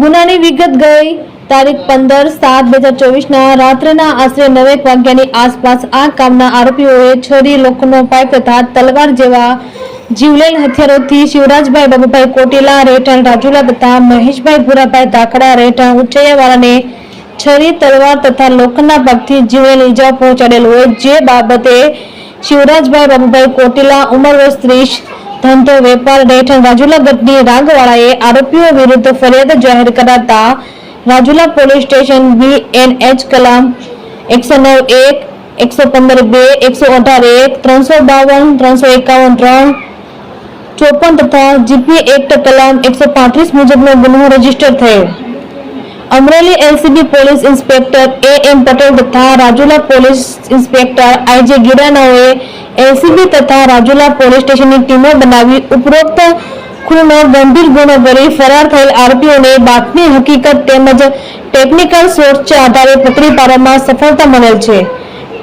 ગુનાની વિગત ગઈ. તારીખ પંદર સાત બે હજાર ચોવીસના રાત્રના આશરે નવેક વાગ્યાની આસપાસ આ કામના આરોપીઓએ છરી લોખંડનો પાઇપ તથા તલવાર જેવા જીવલેણ હથિયારોથી શિવરાજભાઈ બાબુભાઈ કોટેલા, રહેઠાણ રાજુલા તથા મહેશભાઈ ભૂરાભાઈ ધાકડા, રહેઠાણ ઉચૈયાવાળાને છરી, તલવાર તથા લોખંડના પગથી જીવલેણ ઈજા પહોંચાડેલ હોય. જે બાબતે શિવરાજભાઈ બાબુભાઈ કોટેલા ઉંમર વર્ષ ત્રીસ ધંધો વેપાર રહેઠાણ રાજુલા ગઢની રાગવાળાએ આરોપીઓ વિરુદ્ધ ફરિયાદ જાહેર કરાતા Rajula police station B N H Kalam એકસો નવ એક એકસો પંદર બે એકસો અઢાર એક ત્રણસો બાવન ત્રણસો એકાવન ત્રણ ચોપન તથા જીપી એક્ટ કલામ એકસો પાંત્રીસ મુજબનો ગુનો રજિસ્ટર થયેલ Amreli LCB police inspector A M Patel તથા Rajula police inspector I J ગિરાનાઓએ LCB તથા રાજુલા પોલીસ સ્ટેશનની ટીમો બનાવી ઉપરોક્ત ખૂનનો ગંભીર ગુનો કરી ફરાર થયેલ આરોપીઓને બાતમી હકીકત તેમજ ટેકનિકલ સોર્સના આધારે પકડી પાડવામાં સફળતા મળેલ છે.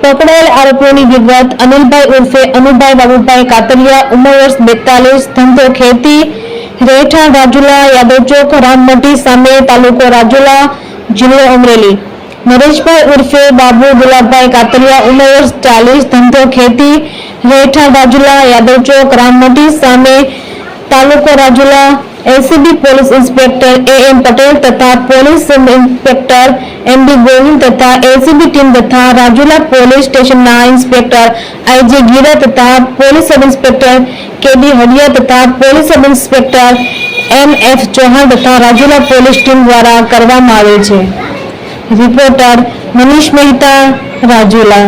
પકડાયેલ આરોપીઓની વિગત અનિલભાઈ ઉર્ફે અનુભાઈ બાબુભાઈ કાતરિયા, ઉંમર વર્ષ બેતાલીસ, ધંધો ખેતી, રહેઠાણ રાજુલા યાદવ ચોક રામમઢી સામે તાલુકો રાજુલા, જિલ્લો અમરેલી. નરેશભાઈ ઉર્ફે બાબુ ગુલાબભાઈ કાતરિયા, ઉંમર ચાલીસ, ધંધો ખેતી રહેઠાણ રાજુલા યાદવ ચોક, રામમઢી સામે તાલુકો Rajula LCB police inspector A M Patel તથા police inspector M D Govind તથા એલસીબી ટીમ તથા રાજુલા પોલીસ સ્ટેશનના ઇન્સ્પેક્ટર આઈજી ગીરા તથા police sub inspector K D Hadiya તથા police sub inspector M F Chauhan તથા રાજુલા પોલીસ ટીમ દ્વારા કરવામાં આવે છે. રિપોર્ટર મનીષ મહેતા રાજુલા